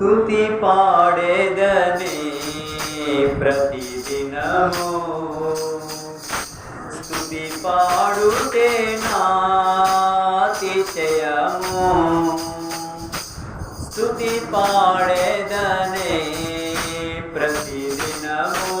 స్థుతి పాడేదని ప్రతిదినము. స్థుతి పాడుతే నాతిశయము స్థుతి పాడేదని ప్రతిదినము.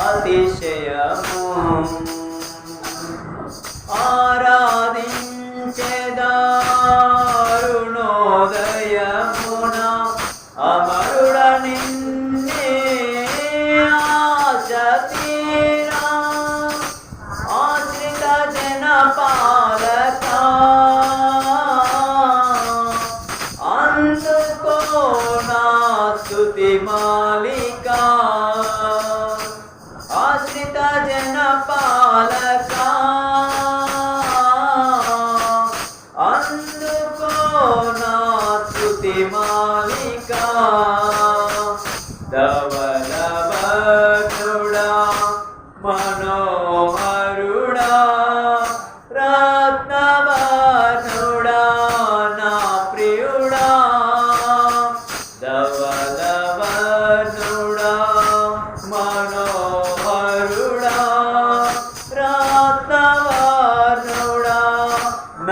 అతిశయము. ఆరాధించేదారుణోదయమున అమరుడ నిన్నే ఆశ ఆశ్రిత జన పాలక అందుకో నా స్తుతి మాలిక ఆశ్రిత జన పాలక అందుకో నా స్తుతి మాలిక.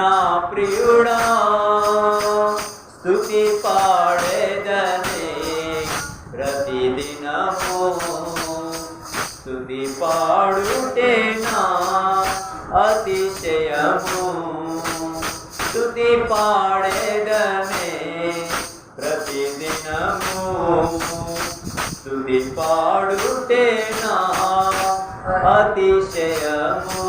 నా ప్రియుడా స్థుతి పాడేదని ప్రతిదినము. స్థుతి పాడుటే నా అతిశయము. స్థుతి పాడేదనే ప్రతిదినము. స్థుతి పాడుటే నా అతిశయము.